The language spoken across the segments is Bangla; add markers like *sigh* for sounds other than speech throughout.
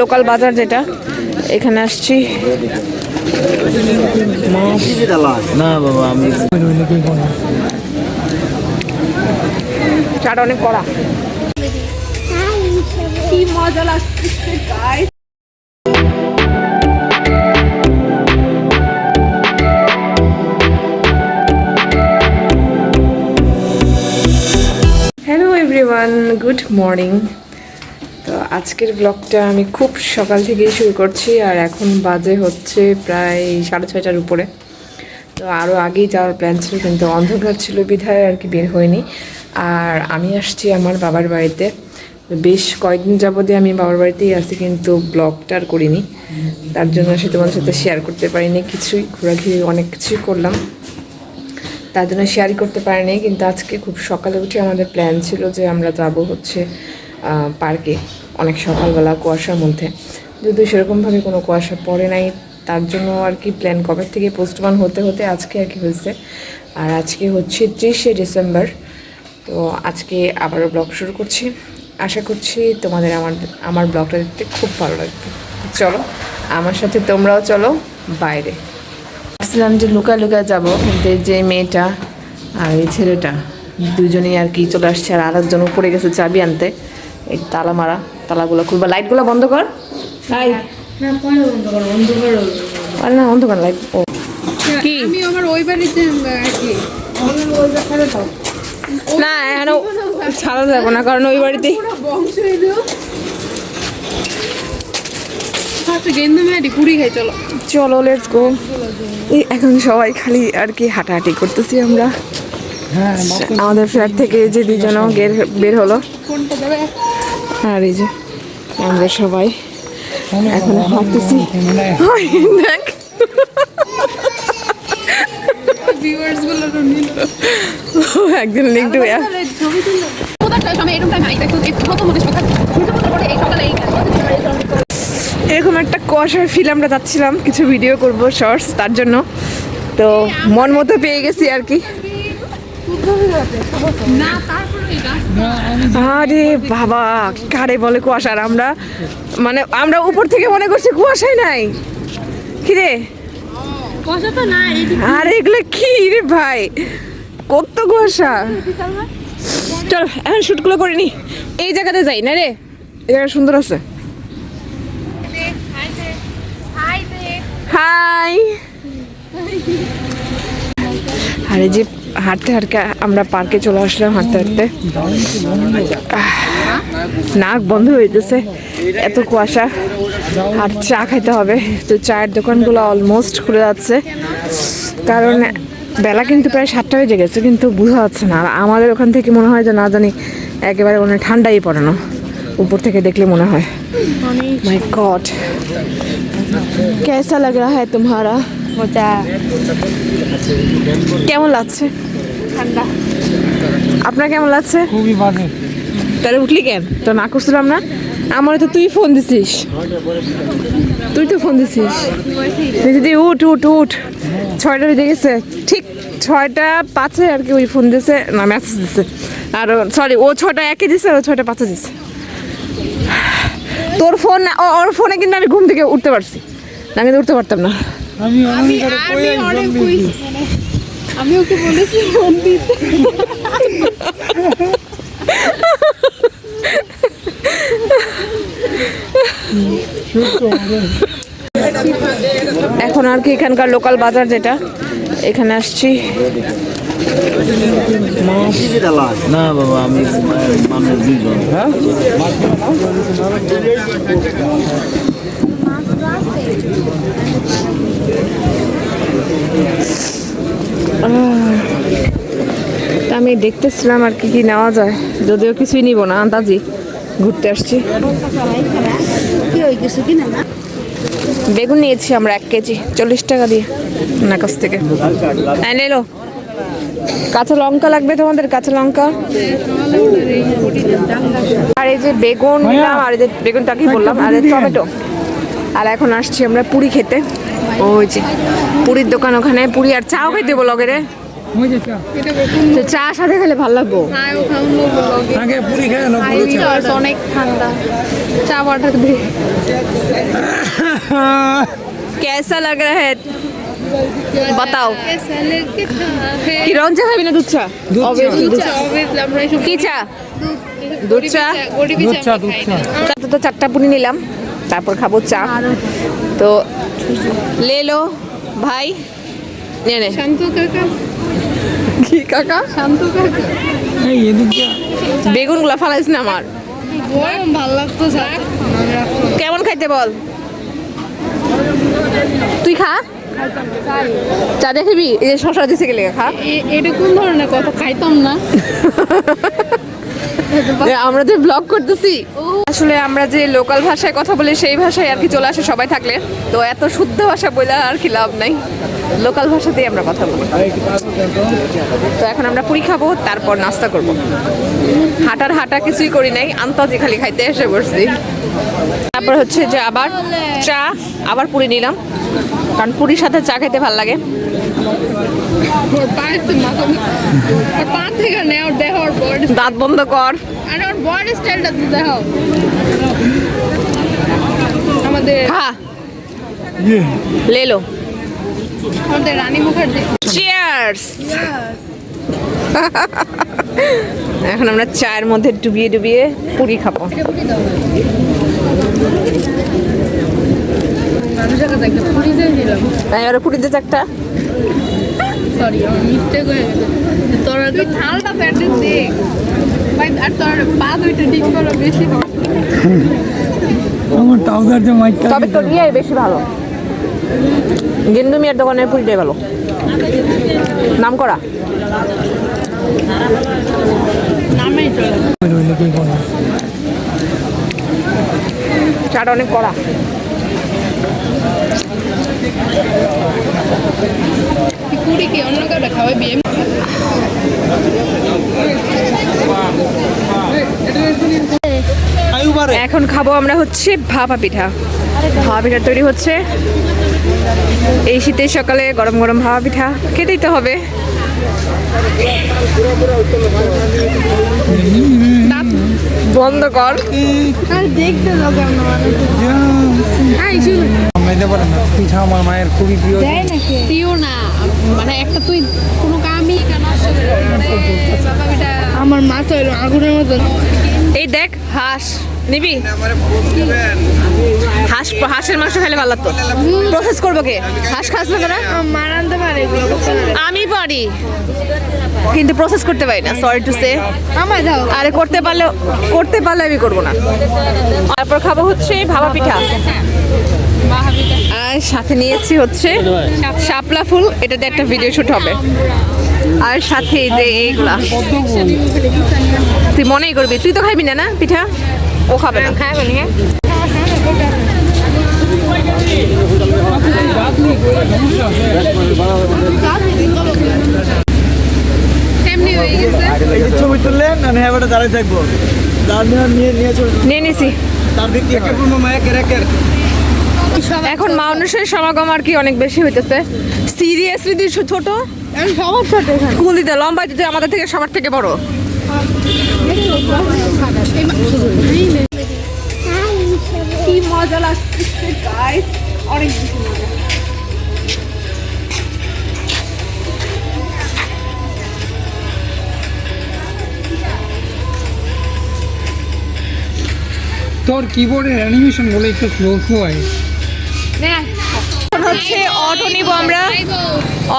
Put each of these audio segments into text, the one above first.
লোকাল বাজার যেটা এখানে আসছি। না বাবা আমি চাটা অনেক কড়া। কি মজা লাগছে guys hello everyone good morning তো আজকের ব্লগটা আমি খুব সকাল থেকেই শুরু করছি আর এখন বাজে হচ্ছে প্রায় সাড়ে ছয়টার উপরে। তো আরও আগেই যাওয়ার প্ল্যান ছিল, কিন্তু অন্ধকার ছিল, বিধায় আর কি বের হয়নি। আর আমি আসছি আমার বাবার বাড়িতে। বেশ কয়েকদিন যাবতে আমি বাবার বাড়িতেই আছি, কিন্তু ব্লগটা আর করিনি। তার জন্য সে তোমাদের সাথে শেয়ার করতে পারিনি কিছুই, ঘোরাঘুরি অনেক কিছুই করলাম। তার জন্য শেয়ারই করতে পারিনি, কিন্তু আজকে খুব সকালে উঠে আমাদের প্ল্যান ছিল যে আমরা যাব হচ্ছে পার্কে অনেক সকালবেলা কুয়াশার মধ্যে। যদি সেরকমভাবে কোনো কুয়াশা পড়ে নাই, তার জন্য আর কি প্ল্যান কবে থেকে পোস্টমান হতে হতে আজকে আর কি হয়েছে। আর আজকে হচ্ছে ত্রিশে ডিসেম্বর, তো আজকে আবারও ব্লগ শুরু করছি। আশা করছি তোমাদের আমার আমার ব্লগটা দেখতে খুব ভালো লাগবে। চলো, আমার সাথে তোমরাও চলো বাইরে। ভাবছিলাম যে লুকায় লুকায় যাব, কিন্তু যে মেয়েটা আর এই ছেলেটা, দুজনেই আর কি চলে আসছে, আর আরেকজন পড়ে গেছে চাবি আনতে, এই তালা মারা তালাগুলো খুলবা। লাইটগুলো বন্ধ কর। নাই না বন্ধ কর লাইট ও। কি? আমি আমার ওই বাড়িতে আর না এখন ছাড়া যাব না কারণ ওই বংশ পুরি খাই চলো। চলো লেটস গো এখন সবাই খালি আর কি হাঁটাহাঁটি করতেছি আমরা। আমাদের ফ্ল্যাট থেকে যে দুজনও বের হলো। আর এই যে আমরা সবাই এখন হাঁটতেছি। দেখ। এরকম একটা কুয়াশার ফিল আমরা যাচ্ছিলাম। কিছু ভিডিও করব শর্টস তার জন্য। তো মন মতো পেয়ে গেছি আর কি না তারপরে এই গাছ আরে বাবা, কারে বলে কুয়াশা আর আমরা? মানে আমরা উপর থেকে মনে করছি কুয়াশাই নাই। কিরে? আরে এগুলো কি রে ভাই? কত কুয়াশা। চল, এখন শুটগুলো করে নি। এই জায়গাতে যাই, না রে? এই জায়গা সুন্দর আছে। হাই। আর যে হাঁটতে হাঁটতে আমরা পার্কে চলে আসলাম হাঁটতে হাঁটতে। নাক বন্ধ হইতেছে এত কুয়াশা। আর চা খাইতে হবে। তো চায়ের দোকানগুলো অলমোস্ট খুলে যাচ্ছে। কারণ বেলা কিন্তু প্রায় সাতটা বেজে গেছে কিন্তু বোঝা যাচ্ছে না। আর আমাদের ওখান থেকে মনে হয় যে না জানি একেবারে মানে ঠান্ডাই পড়ানো উপর থেকে দেখলে মনে হয়। মাই গড কেসা লাগ রা হ্যাঁ তোমারা মজা কেমন লাগছে? ঠান্ডা। আপনার কেমন লাগছে? খুবই বাজে। তাহলে উঠলি কেন? তো না করছিলাম না। আমার তো তুই ফোন দিছিস। তুই তো ফোন দিছিস। তুই যদি উঠ উঠ উঠ। ছয়টা বেজে গেছে। ঠিক ছয়টা পাঁচে আর কি ওই ফোন দিছে। না মেসেজ দিছে। আর সরি ও ছটা একে দিছে আর ও ছয়টা পাঁচে দিছে। তোর ফোন ওর ফোনে কিন্তু আমি ঘুম থেকে উঠতে পারছি। না কিন্তু উঠতে পারতাম না। আমি অনেক কইছি। আমি ওকে বলেছি ফোন দিতে। এখন আর কি এখানকার লোকাল বাজার যেটা এখানে আসছি। না বাবা আমি মানুষ দুজন হ্যাঁ? আমি দেখতেছিলাম আর কি কি নেওয়া যায়। যদিও কিছুই নিব না আন্দাজি ঘুরতে আসছি। বেগুন নিয়েছি আমরা এক কেজি চল্লিশ টাকা দিয়ে না কাছ থেকে। হ্যাঁ নিলো কাঁচা লঙ্কা লাগবে তোমাদের? কাঁচা লঙ্কা? আর এই যে বেগুন নিলাম আর এই যে বেগুনটা কি বললাম? আর এই টমেটো। আর এখন আসছি আমরা পুরি খেতে। ওই যে পুরীর দোকান ওখানে পুরি আর চাও খাইতে বলো রে। চা সাথে খেলে লাগবো? অনেক ঠান্ডা। কেসা লাগ বাতাও। চা খাবি না দুধ চা? চা। তো চারটা পুরি নিলাম তারপর খাব চা। তো লেলো ভাই। নে শান্ত কাকা কি কাকা? শান্ত কাকা বেগুনগুলা ফালাইছ না আমার। গরম ভালো লাগতো স্যার কেমন খাইতে বল? তুই খা। চা দেখিবি এই যে শশা দিছে গেলে খা। এটা কোন ধরনের কথা? খাইতাম না। *laughs* আমরা যে ব্লগ করতেছি। আসলে আমরা যে লোকাল ভাষায় কথা বলি, সেই ভাষায় আর কি চলে আসে সবাই থাকলে। তো এত শুদ্ধ ভাষা বলে আর কি লাভ নাই। লোকাল ভাষাতেই আমরা কথা বলি। তো এখন আমরা পুরি খাব, তারপর নাস্তা করব। হাঁটার হাঁটা কিছুই করি নাই, আন্তাজি খালি খাইতে এসে বসছি তারপর হচ্ছে যে আবার চা, আবার পুরি নিলাম। কারণ পুরীর সাথে চা খেতে ভালো লাগে। দাঁত বন্ধ কর। আর ওর বডি স্টাইলটা আমাদের লেলো। আমাদের রানী মুখার্জি। চিয়ার্স এখন আমরা চায়ের মধ্যে ডুবিয়ে ডুবিয়ে পুরি খাব। পুরি দিয়ে দিলাম। তাই এবারে পুরি দিতে একটা সরি আমার মিস্টেক হয়ে গেছে। তোরা তুই থালটা প্যান্টে দেখ ভাই আর তোর পা দুইটা ঠিক করো বেশি আমার ট্রাউজার যে মাইক তবে তোর ইয়ে বেশি ভালো। গেন্দু মিয়ার দোকানের পুরিটাই ভালো। নাম করা। নামেই চাটা অনেক কড়া। তুই পুরি কি খাওয়াই বিয়ে এখন খাব আমরা হচ্ছে ভাপা পিঠা। ভাপা পিঠা তৈরি হচ্ছে। এই শীতের সকালে গরম গরম ভাপা পিঠা খেতেই তো হবে। বন্ধ কর। দেখতে দাও কেমন মানুষ শুন মেতে পারে না পিঠা আমার মায়ের খুবই প্রিয় নাকি? মানে একটা তুই কোনো কামই আমার মাথা হলো আগুনের মতন। এই দেখ হাঁস। নিবি? হাঁস হাঁসের মাংস খেলে ভালো লাগতো। প্রসেস করব কে? হাঁস খাস না তোরা? মার পারে এগুলো করতে পারে। আমি পারি। কিন্তু প্রসেস করতে পারি না সরি টু সে আমায় দাও। আরে করতে পারলে করতে পারলে আমি করব না। তারপর খাব হচ্ছে ভাপা পিঠা। আর সাথে নিয়েছি হচ্ছে শাপলা ফুল। এটাতে একটা ভিডিও শুট হবে। আর সাথে যে এইগুলা। তুই মনেই করবি। তুই তো খাবি না না পিঠা? ও খাবে না। খাবে না এমনি হয়ে গেছে? ছবি তুললেন আমি এবারে দাঁড়িয়ে থাকব। নিয়ে নিয়ে চলে নিয়ে নিছি। তার দিক থেকে মায়া কেরাকের এখন মানুষের সমাগম আর কি অনেক বেশি হইতেছে। সিরিয়াসলি তুই ছোট? সবার সাথে এখানে। দিতে লম্বা দিতে আমাদের থেকে সবার থেকে বড়। কি মজা লাগছে গাইস অনেক মজা। তোর কিবোর্ডের অ্যানিমেশন বলে একটু স্লো স্লো হয়। হচ্ছে অটো নিব আমরা।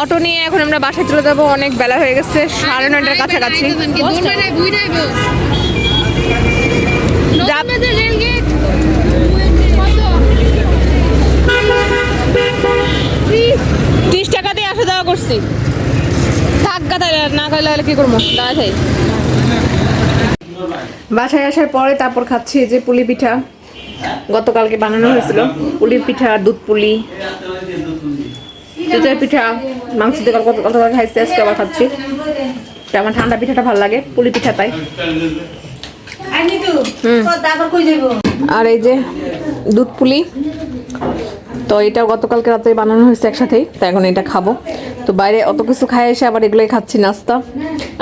অটো নিয়ে এখন আমরা বাসায় চলে যাব। অনেক বেলা হয়ে গেছে সাড়ে নয়টার কাছাকাছি। ত্রিশ টাকা দিয়ে আসা যাওয়া করছি। থাক গাদা না খাইলে কি করব? দাঁড়া খাই বাসায় আসার পরে তারপর খাচ্ছি যে পুলি পিঠা। গতকালকে বানানো হয়েছিল। পুলি পিঠা দুধ পুলি। দুধের পিঠা মাংস দিয়ে গত গতকাল খাইছি আজকে আবার খাচ্ছি আমার ঠান্ডা পিঠাটা ভালো লাগে পুলি পিঠা তাই। আর এই যে দুধ পুলি তো এটা গতকালকে রাতে বানানো হয়েছে একসাথেই তো এখন এটা খাব। তো বাইরে অত কিছু খাই এসে আবার এগুলোই খাচ্ছি নাস্তা।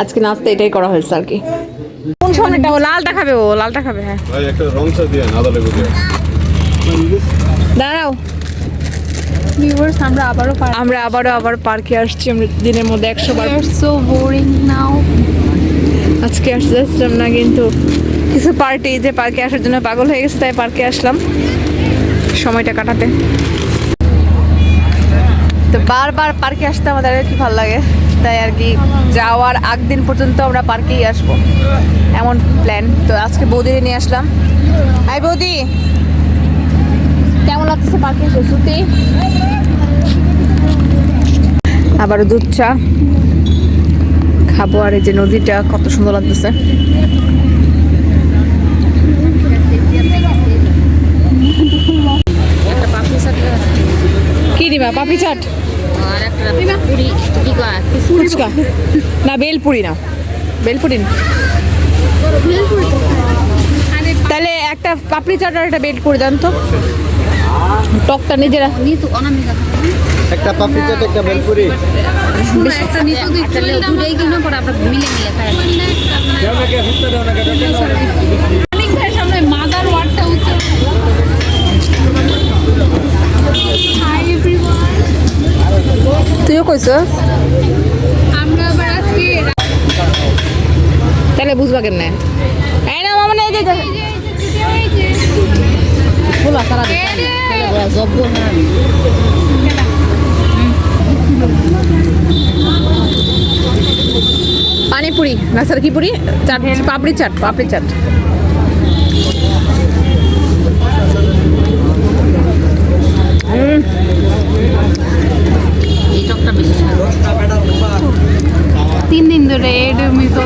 আজকে নাস্তা এটাই করা হয়েছে আর কি। কোন ও লালটা খাবে ও লালটা খাবে হ্যাঁ। ভাই একটা রং চা দিয়ে আদা লেবু দিয়ে দাঁড়াও। ভিউয়ার্স আমরা আবারও আমরা আবারও আবার পার্কে আসছি আমরা দিনের মধ্যে একশো বার। সো বোরিং নাও আজকে আসতে যাচ্ছিলাম না কিন্তু কিছু পার্টি যে পার্কে আসার জন্য পাগল হয়ে গেছে তাই পার্কে আসলাম। সময়টা কাটাতে। তো বারবার পার্কে আসতে আমাদের আর কি ভালো লাগে? তাই আর কি যাওয়ার আগ দিন পর্যন্ত আমরা পার্কেই আসব। এমন প্ল্যান তো আজকে বৌদিরে নিয়ে আসলাম। আই বৌদি! কেমন লাগতেছে পার্কে এসে আবার দুধ চা। খাব আর এই যে নদীটা কত সুন্দর লাগতেছে। কি দিবা? পাপড়ি চাট? ফুচকা। না বেলপুরি না। বেলপুরি না? তাহলে একটা পাপড়ি চাট আর একটা বেলপুরি দেন তো। টকটা নিজেরা। একটা পাপড়ি চাট একটা বেলপুরি। একটা নিতে দিচ্ছি দুটোই কিনো পরে আমরা মিলে মিলে খাই। অনেক ভাই সামনে মাদার ওয়ার্ডটা উচ্চ হাই এভরিওয়ান তুইও কইছ? আমরা আবার আজকে তাহলে বুঝবা কেমনে? এই না মামা এই যে। খোলা সারা জব্দ না। পানিপুরি না স্যার কি পুরি? চাট পাপড়ি চাট পাপড়ি চাট। ধরে এডমি তো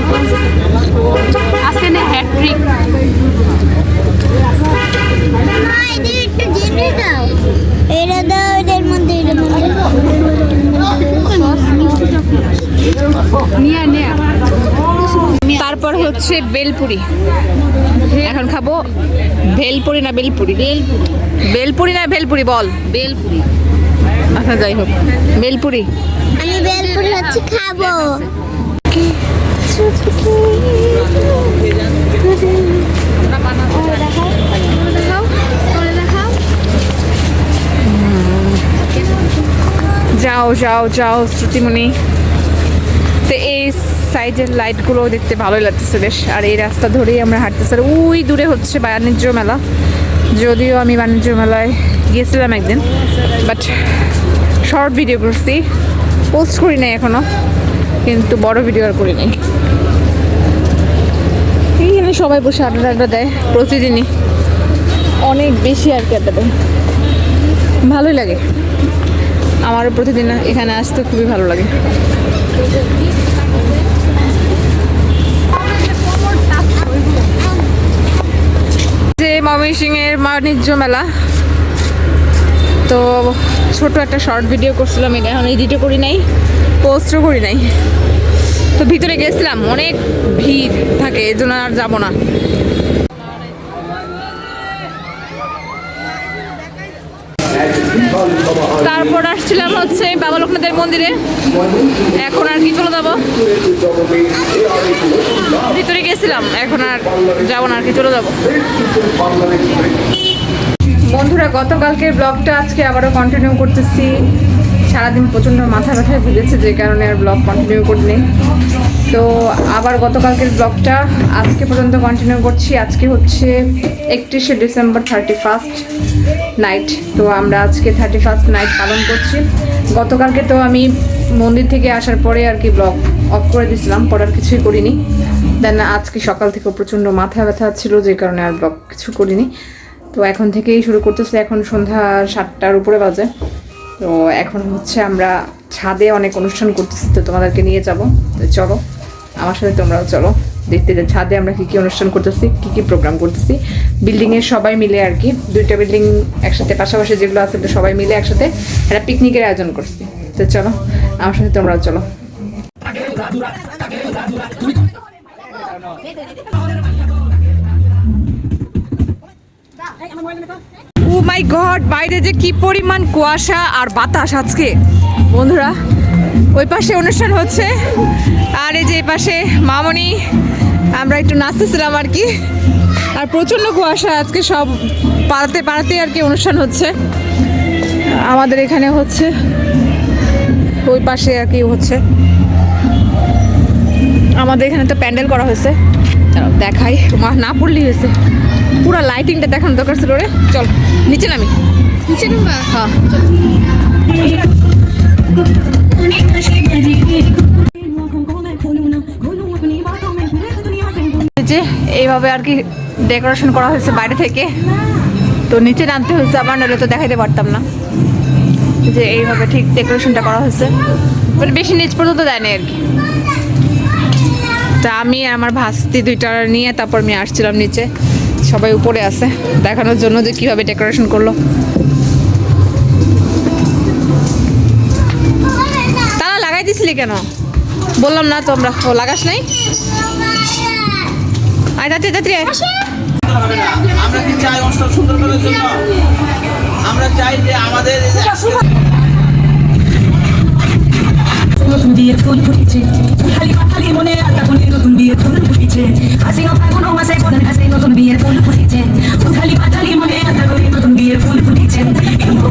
আজকে না হ্যাট্রিক এটা দাও মধ্যে এটার মধ্যে নিয়ে নিয়ে। তারপর হচ্ছে বেলপুরি। এখন খাব ভেলপুরি না বেলপুরি? বেলপুরি না ভেলপুরি বল। বেলপুরি। আচ্ছা যাই হোক। বেলপুরি। আমি বেলপুরি হচ্ছে খাব। যাও যাও যাও, শ্রুতিমণি। তো এই সাইডের লাইটগুলো দেখতে ভালোই লাগতেছে বেশ। আর এই রাস্তা ধরেই আমরা হাঁটতেছি। আর ওই দূরে হচ্ছে বাণিজ্য মেলা। যদিও আমি বাণিজ্য মেলায় গিয়েছিলাম একদিন বাট শর্ট ভিডিও করছি। পোস্ট করি নাই এখনও। কিন্তু বড় ভিডিও আর করি নাই। এইখানে সবাই বসে আড্ডা আড্ডা দেয় প্রতিদিনই। অনেক বেশি আর কি আড্ডা দেয়। ভালোই লাগে। আমারও প্রতিদিন এখানে আসতে খুবই ভালো লাগে। যে ময়মনসিং এর বাণিজ্য মেলা। তো ছোট একটা শর্ট ভিডিও করছিলাম, এটা এখন এডিটও করি নাই। পোস্টও করি নাই। তো ভিতরে গেছিলাম, অনেক ভিড় থাকে, এই জন্য আর যাব না। তারপর আসছিলাম হচ্ছে বাবা লোকনাথের মন্দিরে। এখন আর কি চলে যাব? ভিতরে গেছিলাম, এখন আর যাব না, আর কি চলে যাব। বন্ধুরা, গতকালকের ব্লগটা আজকে আবারও কন্টিনিউ করতেছি। সারাদিন প্রচণ্ড মাথা ব্যথায় ভুগেছে, যে কারণে আর ব্লগ কন্টিনিউ করিনি। তো আবার গতকালকের ব্লগটা আজকে পর্যন্ত কন্টিনিউ করছি। আজকে হচ্ছে একত্রিশে ডিসেম্বর থার্টি ফার্স্ট নাইট তো আমরা আজকে থার্টি ফার্স্ট নাইট পালন করছি। গতকালকে তো আমি মন্দির থেকে আসার পরে আর কি ব্লগ অফ করে দিয়েছিলাম পড়ার কিছুই করিনি। দেন আজকে সকাল থেকে প্রচণ্ড মাথা ব্যথা ছিল, যে কারণে আর ব্লগ কিছু করিনি। তো এখন থেকেই শুরু করতেছে, এখন সন্ধ্যা সাতটার উপরে বাজে। তো এখন হচ্ছে আমরা ছাদে অনেক অনুষ্ঠান করতেছি তো তোমাদেরকে নিয়ে যাব তো চলো আমার সাথে তোমরাও চলো দেখতে যে ছাদে আমরা কী কী অনুষ্ঠান করতেছি কী কী প্রোগ্রাম করতেছি বিল্ডিংয়ের সবাই মিলে আর কি দুইটা বিল্ডিং একসাথে পাশাপাশি যেগুলো আছে তো সবাই মিলে একসাথে একটা পিকনিকের আয়োজন করছি তো চলো আমার সাথে তোমরাও চলো ও মাই গড, বাইরে যে কি পরিমাণ কুয়াশা আর বাতাস আজকে। বন্ধুরা, ওই পাশে অনুষ্ঠান হচ্ছে। আর এই যে এই পাশে মামনি, আমরা একটু নাচতেছিলাম আর কি। আর প্রচণ্ড কুয়াশা আজকে সব পাড়াতে পাড়াতে আর কি অনুষ্ঠান হচ্ছে। আমাদের এখানে হচ্ছে, ওই পাশে আর কি হচ্ছে। আমাদের এখানে তো প্যান্ডেল করা হয়েছে। দেখাই, মা না পড়লেই হয়েছে। পুরো লাইটিংটা দেখানো দরকার ছিল রে। চল নিচে নামি। নিচে নামবা? হ্যাঁ। যে এইভাবে আর কি ডেকোরেশন করা হয়েছে বাইরে থেকে। তো নিচে নামতে হয়েছে আমার নাহলে তো দেখাইতে পারতাম না। যে এইভাবে ঠিক ডেকোরেশনটা করা হয়েছে। মানে বেশি নিচ পর্যন্ত দেয় না আর কি। তা আমি আমার ভাস্তি দুইটা নিয়ে তারপর আমি আসছিলাম নিচে। সবাই উপরে আছে দেখানোর জন্য যে কীভাবে ডেকোরেশন করল। তারা লাগাই দিছিলি কেন? বললাম না তোমরা ও লাগাস নাই? আয় তাড়াতাড়ি তাড়াতাড়ি আয়। আমরা কি চাই অনুষ্ঠান সুন্দর করার জন্য? আমরা চাই যে আমাদের এই যে নতুন বিয়ের ফুল ফুটেছে। খালি খালি মনে মনে নতুন বিয়ের ফুল ফুটেছে। হাসি ফাগুন মাসে কোনের কাছে নতুন বিয়ের ফুল ফুটেছে। খালি পাতালি মনে আতা করে নতুন বিয়ের ফুল ফুটেছে। ইঙ্গো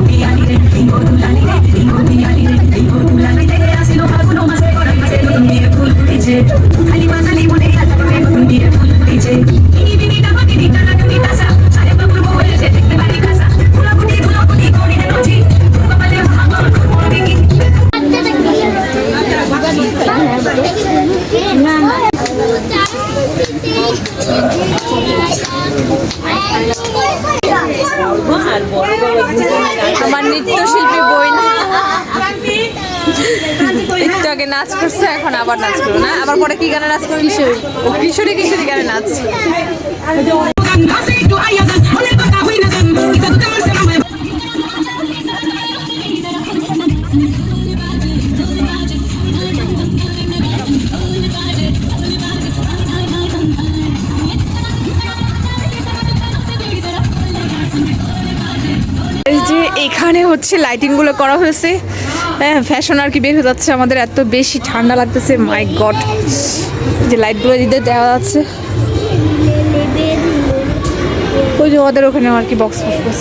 আমার নৃত্যশিল্পী বই একটু আগে নাচ করছে, এখন আবার নাচ করো না। আবার পরে কি গানে নাচ করো কিশোরী। কিশোরী কিশোরী গানে নাচ। হচ্ছে লাইটিংগুলো করা হয়েছে। হ্যাঁ ফ্যাশন আর কি বের হয়ে যাচ্ছে আমাদের, এত বেশি ঠান্ডা লাগতেছে মাই গড যে লাইটগুলো দিতে দেওয়া যাচ্ছে ওই যে ওদের ওখানে আর কি বক্স বক্স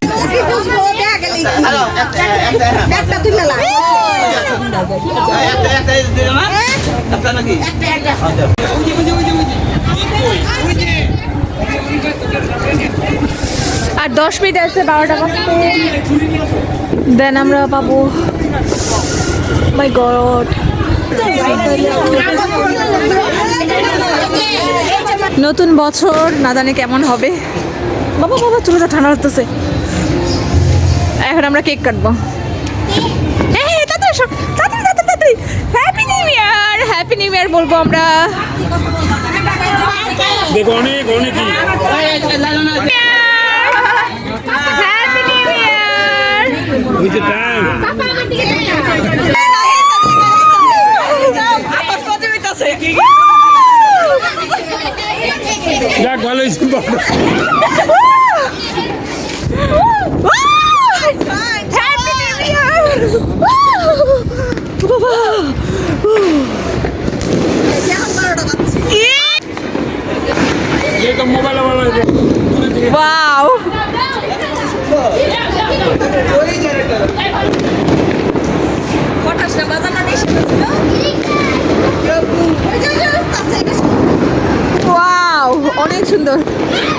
আর দশ মিনিট আছে, বারোটা বাজতে দেন আমরা পাবো। মাই গড নতুন বছর না জানি কেমন হবে? বাবা বাবা চলে যা ঠান্ডা হতেছে এখন আমরা কেক কাটবো। হ্যাঁ হ্যাঁ তাড়াতাড়ি সব তাড়াতাড়ি তাড়াতাড়ি তাড়াতাড়ি। Happy new year happy new year বলব আমরা। দেখো অনেক অনেকই সুন্দর